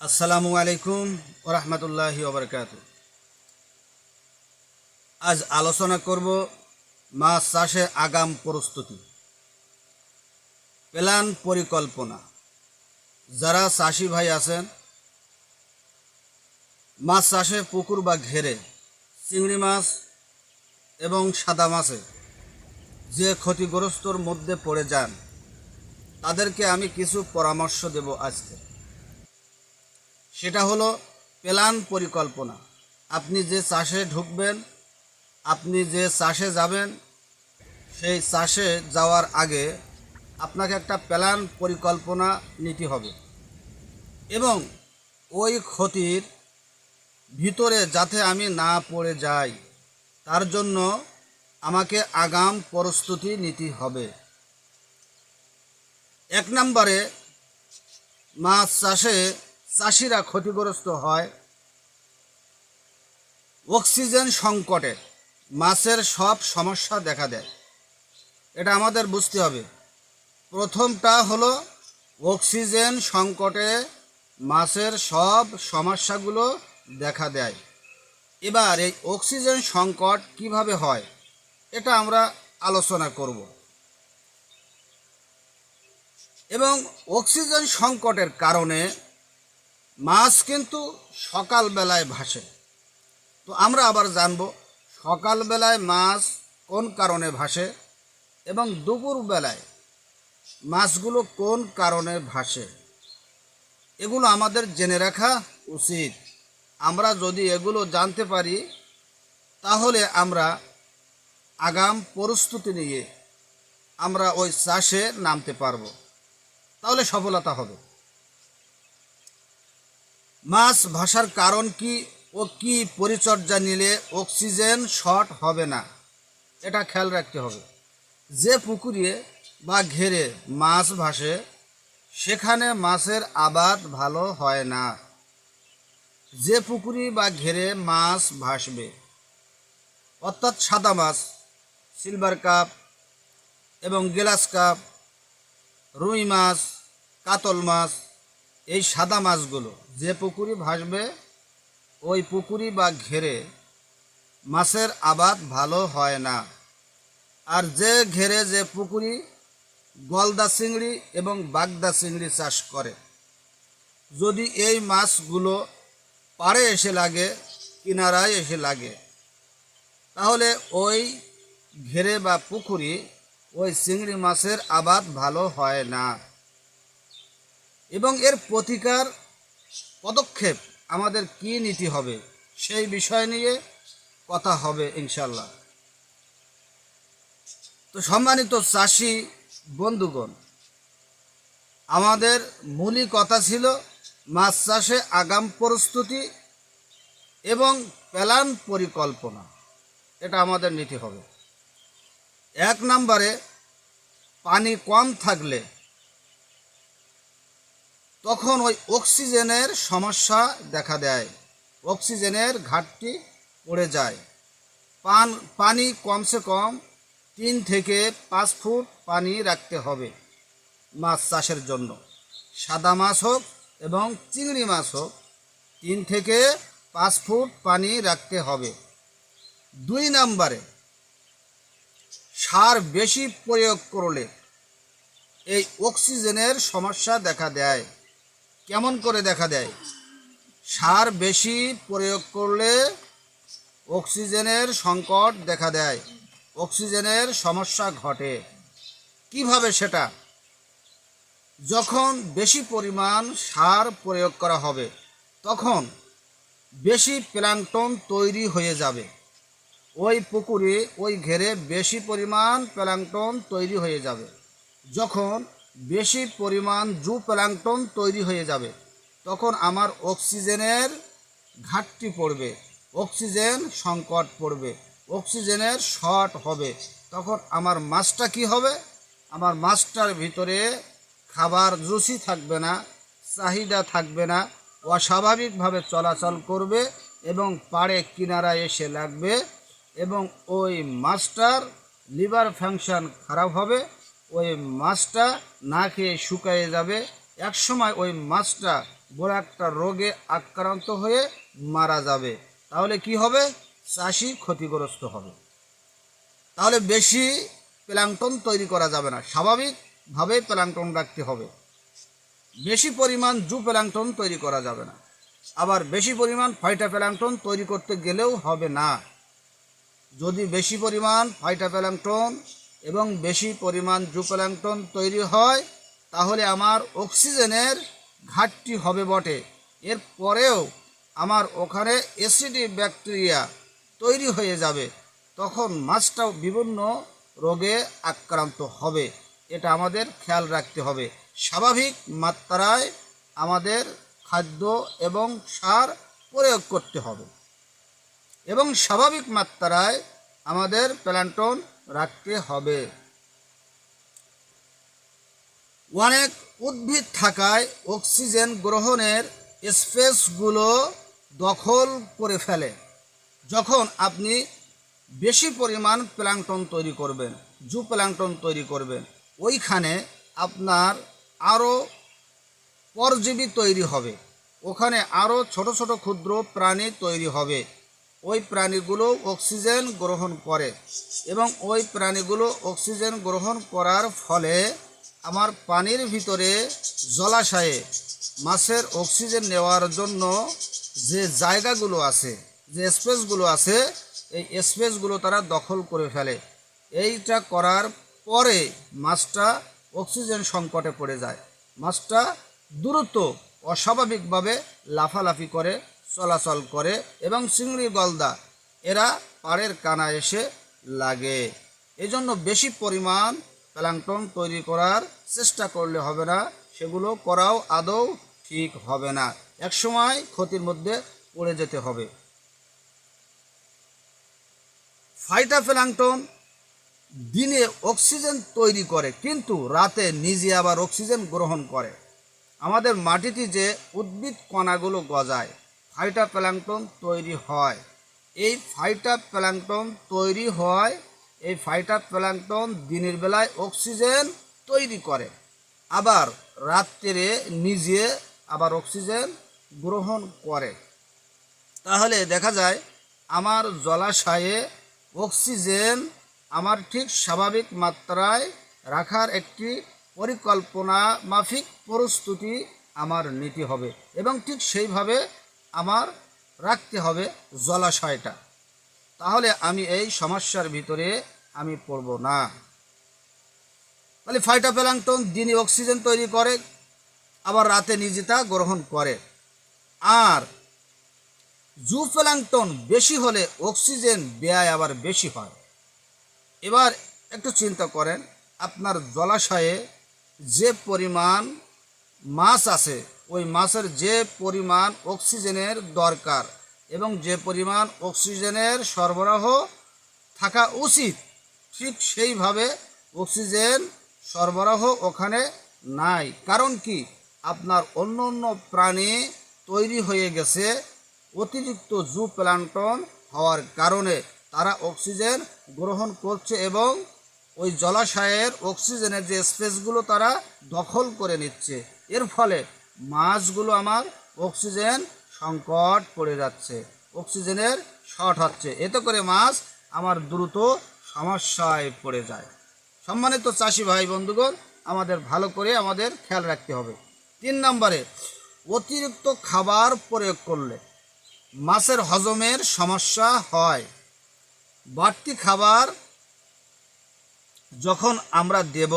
আসসালামু আলাইকুম ওরহমতুল্লাহি ওবরকাত আজ আলোচনা করব মাছ চাষে আগাম প্রস্তুতি। প্ল্যান পরিকল্পনা। যারা চাষি ভাই আছেন, মাছ চাষে পুকুর বা ঘেরে, চিংড়ি মাছ এবং সাদা মাছে যে ক্ষতিগ্রস্তর মধ্যে পড়ে যান, তাদেরকে আমি কিছু পরামর্শ দেব আজকে। সেটা হলো প্ল্যান পরিকল্পনা। আপনি যে চাষে ঢুকবেন, আপনি যে চাষে যাবেন, সেই চাষে যাওয়ার আগে আপনাকে একটা প্ল্যান পরিকল্পনা নিতে হবে। এবং ওই ক্ষতির ভিতরে যাতে আমি না পড়ে যাই, তার জন্য আমাকে আগাম প্রস্তুতি নিতে হবে। এক নম্বরে মাছ চাষে চাষিরা ক্ষতিগ্রস্ত হয়। অক্সিজেন সংকটে মাছের সব সমস্যা দেখা দেয়। এটা আমাদের বুঝতে হবে। প্রথমটা হলো অক্সিজেন সংকটে মাছের সব সমস্যাগুলো দেখা দেয়। এবার এই অক্সিজেন সংকট কীভাবে হয়, এটা আমরা আলোচনা করব। এবং অক্সিজেন সংকটের কারণে মাছ কিন্তু সকালবেলায় ভাসে। তো আমরা আবার জানব সকালবেলায় মাছ কোন কারণে ভাসে এবং দুপুরবেলায় মাছগুলো কোন কারণে ভাসে। এগুলো আমাদের জেনে রাখা উচিত। আমরা যদি এগুলো জানতে পারি, তাহলে আমরা আগাম প্রস্তুতি নিয়ে আমরা ওই চাষে নামতে পারব। তাহলে সফলতা হবে। মাছ ভাসার কারণ কি ও কি পরিচর্যা নিলে অক্সিজেন শর্ট হবে না? এটা খেয়াল রাখতে হবে। যে পুকুরে বা ঘেরে মাছ ভাসে, সেখানে মাছের আবাদ ভালো হয় না। যে পুকুরি বা ঘেরে মাছ ভাসবে, অর্থাৎ সাদা মাছ, সিলভার কাপ এবং গ্লাস কাপ, রুই মাছ, কাতল মাছ, এই সাদা মাছগুলো যে পুকুরি ভাসবে, ওই পুকুরি বা ঘেরে মাছের আবাদ ভালো হয় না। আর যে ঘেরে যে পুকুরি গলদা চিংড়ি এবং বাগদা চিংড়ি চাষ করে। যদি এই মাছগুলো পাড়ে এসে লাগে, কিনারায় এসে লাগে, তাহলে ওই ঘেরে বা পুকুরি, ওই চিংড়ি মাছের আবাদ ভালো হয় না। এবং এর প্রতিকার পদক্ষেপ আমাদের কি নীতি হবে, সেই বিষয় নিয়ে কথা হবে ইনশাল্লাহ তো সম্মানিত চাষি বন্ধুগণ, আমাদের মূলই কথা ছিল মাছ চাষে আগাম প্রস্তুতি এবং প্ল্যান পরিকল্পনা, এটা আমাদের নিতে হবে। এক নম্বরে পানি কম থাকলে তখন ওই অক্সিজেনের সমস্যা দেখা দেয়। অক্সিজেনের ঘাটতি পড়ে যায়। পান, পানি কমসে কম তিন থেকে পাঁচ ফুট পানি রাখতে হবে মাছ চাষের জন্য। সাদা মাছ হোক এবং চিংড়ি মাছ হোক তিন থেকে পাঁচ ফুট পানি রাখতে হবে। দুই নম্বরে, সার বেশি প্রয়োগ করলে এই অক্সিজেনের সমস্যা দেখা দেয়। কেমন করে দেখা দেয়? সার বেশি প্রয়োগ করলে অক্সিজেনের সংকট দেখা দেয়। অক্সিজেনের সমস্যা ঘটে। কীভাবে সেটা? যখন বেশি পরিমাণ সার প্রয়োগ করা হবে, তখন বেশি প্ল্যাংটন তৈরি হয়ে যাবে। ওই পুকুরে, ওই ঘেরে বেশি পরিমাণ প্ল্যাংটন তৈরি হয়ে যাবে। যখন বেশি পরিমাণ জু প্ল্যাংটন তৈরি হয়ে যাবে। তখন আমার অক্সিজেনের ঘাটতি পড়বে, অক্সিজেন সংকট পড়বে, অক্সিজেনের শর্ট হবে। তখন আমার মাছটা কি হবে? আমার মাছটার ভিতরে খাবার রুচি থাকবে না, চাহিদা থাকবে না, অস্বাভাবিকভাবে চলাচল করবে এবং পাড়ে কিনারায় এসে লাগবে এবং ওই মাছটার লিভার ফাংশন খারাপ হবে। ওই মাছটা না খেয়ে শুকায়ে যাবে। একসময় ওই মাছটা বড় একটা রোগে আক্রান্ত হয়ে মারা যাবে। তাহলে কি হবে? চাষি ক্ষতিগ্রস্ত হবে। তাহলে বেশি প্ল্যাংটন তৈরি করা যাবে না। স্বাভাবিকভাবে প্ল্যাংটন রাখতে হবে। বেশি পরিমাণ জু প্ল্যাংটন তৈরি করা যাবে না। আবার বেশি পরিমাণ ফাইটা প্ল্যাংটন তৈরি করতে গেলেও হবে না। যদি বেশি পরিমাণ ফাইটা প্ল্যাংটন এবং বেশি পরিমাণ জু প্ল্যাংটন তৈরি হয়, তাহলে আমার অক্সিজেনের ঘাটতি হবে বটে। এর পরেও আমার ওখানে অ্যাসিডি ব্যাকটেরিয়া তৈরি হয়ে যাবে, তখন মাছটাও বিভিন্ন রোগে আক্রান্ত হবে। এটা আমাদের খেয়াল রাখতে হবে। স্বাভাবিক মাত্রায় আমাদের খাদ্য এবং সার প্রয়োগ করতে হবে। এবং স্বাভাবিক মাত্রায় আমাদের প্ল্যান্টন রাখতে হবে। অনেক উদ্ভিদ থাকায় অক্সিজেন গ্রহণের স্পেসগুলো দখল করে ফেলে, যখন আপনি বেশি পরিমাণ প্ল্যাংটন তৈরি করবেন জু প্ল্যাংটন তৈরি করবেন। ওইখানে আপনার আরও পরজীবী তৈরি হবে। ওখানে আরও ছোট ছোট ক্ষুদ্র প্রাণী তৈরি হবে। ওই প্রাণীগুলো অক্সিজেন গ্রহণ করে এবং ওই প্রাণীগুলো অক্সিজেন গ্রহণ করার ফলে আমার পানির ভিতরে জলাশয়ে মাছের অক্সিজেন নেওয়ার জন্য যে জায়গাগুলো আছে, যে স্পেসগুলো আছে, এই স্পেসগুলো তারা দখল করে ফেলে। এইটা করার পরে মাছটা অক্সিজেন সংকটে পড়ে যায়। মাছটা দ্রুত অস্বাভাবিকভাবে লাফালাফি করে চলাচল করে এবং চিংড়ি গলদা এরা পাড়ের কানা এসে লাগে। এজন্য বেশি পরিমাণ প্ল্যাংটন তৈরি করার চেষ্টা করলে হবে না, সেগুলো করাও আদৌ ঠিক হবে না। একসময় ক্ষতির মধ্যে পড়ে যেতে হবে। ফাইটাপ্ল্যাংটন দিনে অক্সিজেন তৈরি করে, কিন্তু রাতে নিজে আবার অক্সিজেন গ্রহণ করে। আমাদের মাটিতে যে উদ্ভিদ কণাগুলো গজায় ফাইটা প্ল্যাংটন তৈরি হয়। এই ফাইটা প্ল্যাংটন তৈরি হয়, এই ফাইটা প্ল্যাংটন দিনের বেলায় অক্সিজেন তৈরি করে। আবার রাত্রে নিজে আবার অক্সিজেন গ্রহণ করে। তাহলে দেখা যায়, আমার জলাশয়ে অক্সিজেন আমার ঠিক স্বাভাবিক মাত্রায় রাখার একটি পরিকল্পনা মাফিক প্রস্তুতি আমার নিতে হবে। এবং ঠিক সেইভাবে আমার রাখতে হবে জলাশয়টা। তাহলে আমি এই সমস্যার ভিতরে আমি পড়ব না। তাহলে ফাইটোপ্ল্যাংটন দিনে অক্সিজেন তৈরি করে, আবার রাতে নিজে তা গ্রহণ করে। আর জুপ্ল্যাংটন বেশি হলে অক্সিজেন ব্যয় আবার বেশি হয়। এবার একটু চিন্তা করেন, আপনার জলাশয়ে যে পরিমাণ মাছ আছে ওই মাছের যে পরিমাণ অক্সিজেনের দরকার এবং যে পরিমাণ অক্সিজেনের সরবরাহ থাকা উচিত, ঠিক সেইভাবে অক্সিজেন সরবরাহ ওখানে নাই। কারণ কি? আপনার অন্য অন্য প্রাণী তৈরি হয়ে গেছে, অতিরিক্ত জু প্ল্যান্টন হওয়ার কারণে তারা অক্সিজেন গ্রহণ করছে এবং ওই জলাশয়ের অক্সিজেনের যে স্পেসগুলো তারা দখল করে নিচ্ছে। এর ফলে মাছগুলো আমার অক্সিজেন সংকট পড়ে যাচ্ছে, অক্সিজেনের শর্ট হচ্ছে। এতে করে মাছ আমার দ্রুত সমস্যায় পড়ে যায়। সম্মানিত চাষি ভাই বন্ধুগণ, আমাদের ভালো করে আমাদের খেয়াল রাখতে হবে। তিন নম্বরে, অতিরিক্ত খাবার প্রয়োগ করলে মাছের হজমের সমস্যা হয়। বাড়তি খাবার যখন আমরা দেব,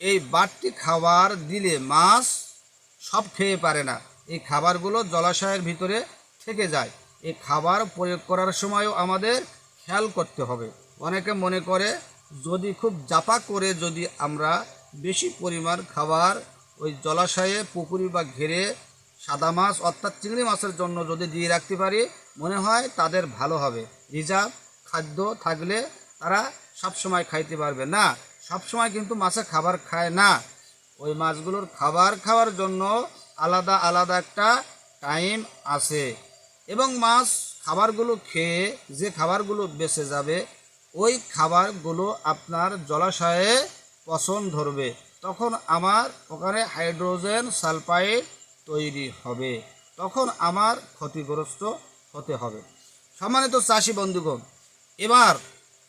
এই বাড়তি খাবার দিলে মাছ সব খেয়ে পারে না। এই খাবারগুলো জলাশয়ের ভিতরে থেকে যায়। এই খাবার প্রয়োগ করার সময়ও আমাদের খেয়াল করতে হবে। অনেকে মনে করে, যদি খুব জাপা করে যদি আমরা বেশি পরিমাণ খাবার ওই জলাশয়ে, পুকুরি বা ঘেরে সাদা মাছ অর্থাৎ চিংড়ি মাছের জন্য যদি দিয়ে রাখতে পারি, মনে হয় তাদের ভালো হবে। রিজার্ভ খাদ্য থাকলে তারা সব সময় খাইতে পারবে। না সব সময় কিন্তু মাছে খাবার খায় না। ওই মাছগুলোর খাবার খাওয়ার জন্য আলাদা আলাদা একটা টাইম আছে। এবং মাছ খাবারগুলো খেয়ে যে খাবারগুলো বেঁচে যাবে, ওই খাবারগুলো আপনার জলাশয়ে পছন্দ ধরবে। তখন আমার ওখানে হাইড্রোজেন সালফাইড তৈরি হবে। তখন আমার ক্ষতিগ্রস্ত হতে হবে। সম্মানিত চাষি বন্ধুগণ, এবার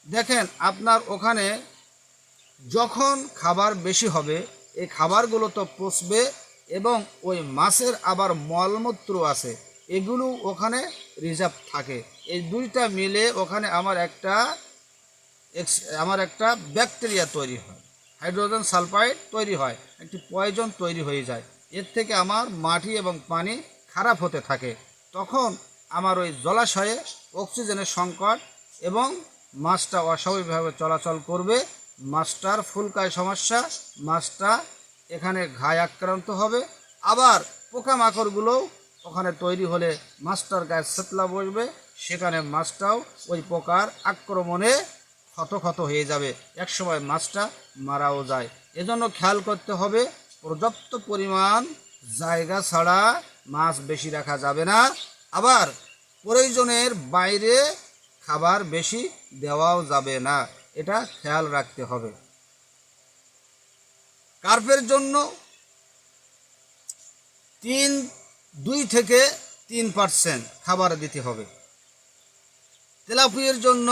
দেখেন আপনার ওখানে যখন খাবার বেশি হবে এই খাবারগুলো তো পচবে এবং ওই মাছের আবার মলমূত্র আছে, এগুলো ওখানে রিজার্ভ থাকে। এই দুইটা মিলে ওখানে আমার একটা আমার একটা ব্যাকটেরিয়া তৈরি হয়, হাইড্রোজেন সালফাইড তৈরি হয়, একটি পয়জন তৈরি হয়ে যায়। এর থেকে আমার মাটি এবং পানি খারাপ হতে থাকে। তখন আমার ওই জলাশয়ে অক্সিজেনের সংকট এবং মাছটা অস্বাভাবিকভাবে চলাচল করবে মাছটার ফুলকায় সমস্যা মাছটা এখানে ঘায়ে আক্রান্ত হবে। আবার পোকামাকড়গুলোও ওখানে তৈরি হলে মাছটার গায়ে সেতলা বসবে, সেখানে মাছটাও ওই পোকার আক্রমণে ক্ষত ক্ষত হয়ে যাবে। একসময় মাছটা মারাও যায়। এজন্য খেয়াল করতে হবে, পর্যাপ্ত পরিমাণ জায়গা ছাড়া মাছ বেশি রাখা যাবে না। আবার প্রয়োজনের বাইরে খাবার বেশি দেওয়াও যাবে না। এটা খেয়াল রাখতে হবে। কার্পের জন্য তিন, দুই থেকে তিন পার্সেন্ট খাবার দিতে হবে। তেলাপুয়ের জন্য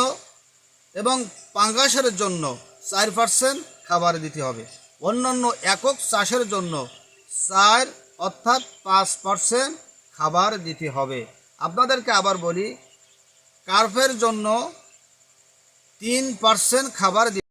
এবং পাঙ্গাসের জন্য চার পার্সেন্ট খাবার দিতে হবে। অন্যান্য একক চাষের জন্য চার অর্থাৎ পাঁচ পার্সেন্ট খাবার দিতে হবে। আপনাদেরকে আবার বলি, কার্পের জন্য তিন পার্সেন্ট খাবার